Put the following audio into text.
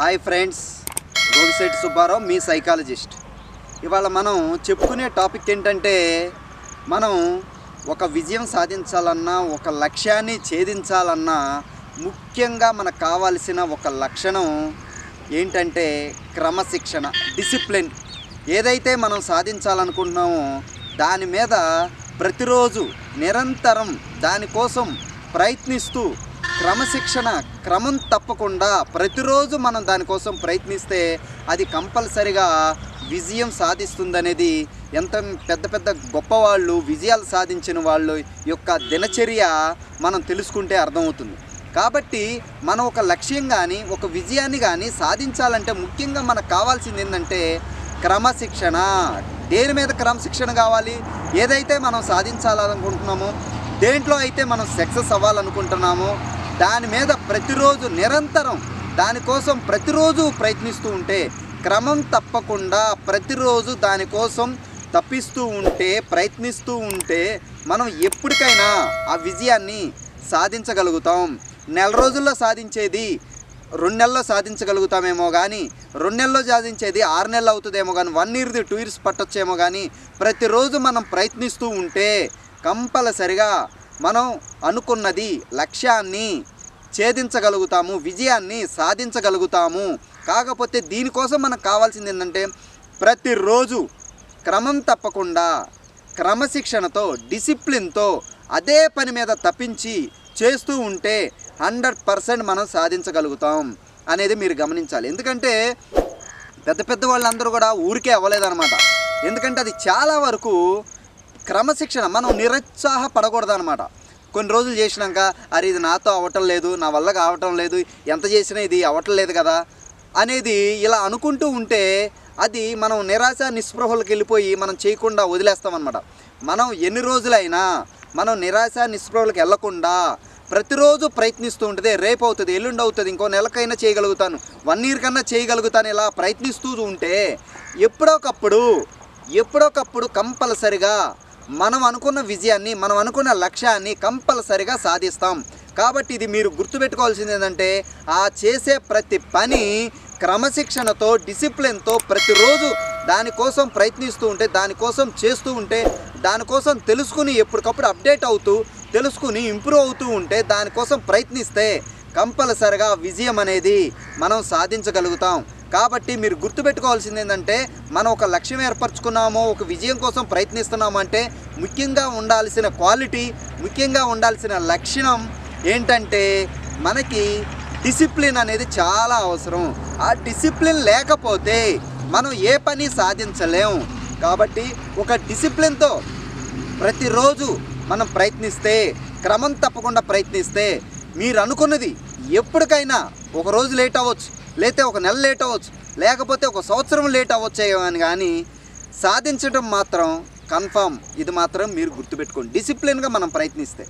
Hi friends Gogisetti Subbarao మీ psychologist. ఇవాళ మనం చెప్పుకునే టాపిక్ ఏంటంటే మనం ఒక విజయం సాధించాలన్నా ఒక లక్ష్యాన్ని ఛేదించాలన్నా ముఖ్యంగా మనకు కావాల్సిన ఒక లక్షణం ఏంటంటే క్రమశిక్షణ డిసిప్లిన్. ఏదైతే మనం సాధించాలనుకుంటున్నామో దాని మీద ప్రతిరోజు నిరంతరం దానికోసం ప్రయత్నిస్తూ క్రమశిక్షణ క్రమం తప్పకుండా ప్రతిరోజు మనం దానికోసం ప్రయత్నిస్తే అది కంపల్సరిగా విజయం సాధిస్తుందనేది ఎంత పెద్ద పెద్ద గొప్పవాళ్ళు విజయాలు సాధించిన వాళ్ళు యొక్క దినచర్య మనం తెలుసుకుంటే అర్థమవుతుంది. కాబట్టి మనం ఒక లక్ష్యం కానీ ఒక విజయాన్ని కానీ సాధించాలంటే ముఖ్యంగా మనకు కావాల్సింది ఏంటంటే క్రమశిక్షణ. దేని మీద క్రమశిక్షణ కావాలి? ఏదైతే మనం సాధించాలనుకుంటున్నామో దేంట్లో అయితే మనం సక్సెస్ అవ్వాలనుకుంటున్నామో దాని మీద ప్రతిరోజు నిరంతరం దానికోసం ప్రతిరోజు ప్రయత్నిస్తూ ఉంటే క్రమం తప్పకుండా ప్రతిరోజు దానికోసం తప్పిస్తూ ఉంటే ప్రయత్నిస్తూ ఉంటే మనం ఎప్పటికైనా ఆ విజయాన్ని సాధించగలుగుతాం. నెల రోజుల్లో సాధించేది రెండు నెలల్లో సాధించగలుగుతామేమో కానీ రెండు నెలల్లో సాధించేది ఆరు నెలలు అవుతుందేమో కానీ వన్ ఇయర్ది టూ ఇయర్స్ పట్టొచ్చేమో కానీ ప్రతిరోజు మనం ప్రయత్నిస్తూ ఉంటే కంపల్సరిగా మనం అనుకున్నది లక్ష్యాన్ని ఛేదించగలుగుతాము విజయాన్ని సాధించగలుగుతాము. కాకపోతే దీనికోసం మనకు కావాల్సింది ఏంటంటే ప్రతిరోజు క్రమం తప్పకుండా క్రమశిక్షణతో డిసిప్లిన్తో అదే పని మీద తప్పించి చేస్తూ ఉంటే హండ్రెడ్ పర్సెంట్ మనం సాధించగలుగుతాం అనేది మీరు గమనించాలి. ఎందుకంటే పెద్ద పెద్ద వాళ్ళందరూ కూడా ఊరికే అవ్వలేదన్నమాట. ఎందుకంటే అది చాలా వరకు క్రమశిక్షణ మనం నిరుత్సాహపడకూడదు అనమాట కొన్ని రోజులు చేసినాక అరే ఇది నాతో అవ్వటం లేదు నా వల్ల కావటం లేదు ఎంత చేసినా ఇది అవ్వటం లేదు కదా అనేది ఇలా అనుకుంటూ ఉంటే అది మనం నిరాశ నిస్పృహలకు వెళ్ళిపోయి మనం చేయకుండా వదిలేస్తామన్నమాట. మనం ఎన్ని రోజులైనా మనం నిరాశ నిస్పృహలకు వెళ్ళకుండా ప్రతిరోజు ప్రయత్నిస్తూ ఉంటే రేపు అవుతుంది ఎల్లుండి అవుతుంది ఇంకో నెలకైనా చేయగలుగుతాను వన్ ఇయర్ కన్నా చేయగలుగుతాను ఇలా ప్రయత్నిస్తూ ఉంటే ఎప్పుడోకప్పుడు ఎప్పుడోకప్పుడు కంపల్సరిగా మనం అనుకున్న విజయాన్ని మనం అనుకున్న లక్ష్యాన్ని కంపల్సరిగా సాధిస్తాం. కాబట్టి ఇది మీరు గుర్తుపెట్టుకోవాల్సింది ఏంటంటే ఆ చేసే ప్రతి పని క్రమశిక్షణతో డిసిప్లిన్తో ప్రతిరోజు దానికోసం ప్రయత్నిస్తూ ఉంటే దానికోసం చేస్తూ ఉంటే దానికోసం తెలుసుకుని ఎప్పటికప్పుడు అప్డేట్ అవుతూ తెలుసుకుని ఇంప్రూవ్ అవుతూ ఉంటే దానికోసం ప్రయత్నిస్తే కంపల్సరిగా విజయం అనేది మనం సాధించగలుగుతాం. కాబట్టి మీరు గుర్తుపెట్టుకోవాల్సింది ఏంటంటే మనం ఒక లక్ష్యం ఏర్పరచుకున్నామో ఒక విజయం కోసం ప్రయత్నిస్తున్నామంటే ముఖ్యంగా ఉండాల్సిన క్వాలిటీ ముఖ్యంగా ఉండాల్సిన లక్షణం ఏంటంటే మనకి డిసిప్లిన్ అనేది చాలా అవసరం. ఆ డిసిప్లిన్ లేకపోతే మనం ఏ పని సాధించలేము కాబట్టి ఒక డిసిప్లిన్తో ప్రతిరోజు మనం ప్రయత్నిస్తే క్రమం తప్పకుండా ప్రయత్నిస్తే మీరు అనుకున్నది ఎప్పటికైనా ఒక రోజు లేట్ అవ్వచ్చు. లేతే ఒక నెల లేట్ అవ్వచ్చు. లేకపోతే ఒక సంవత్సరం లేట్ అవ్వచ్చేమో అని కానీ సాధించడం మాత్రం కన్ఫామ్ ఇది మాత్రం మీరు గుర్తుపెట్టుకోండి. డిసిప్లిన్గా మనం ప్రయత్నిస్తే.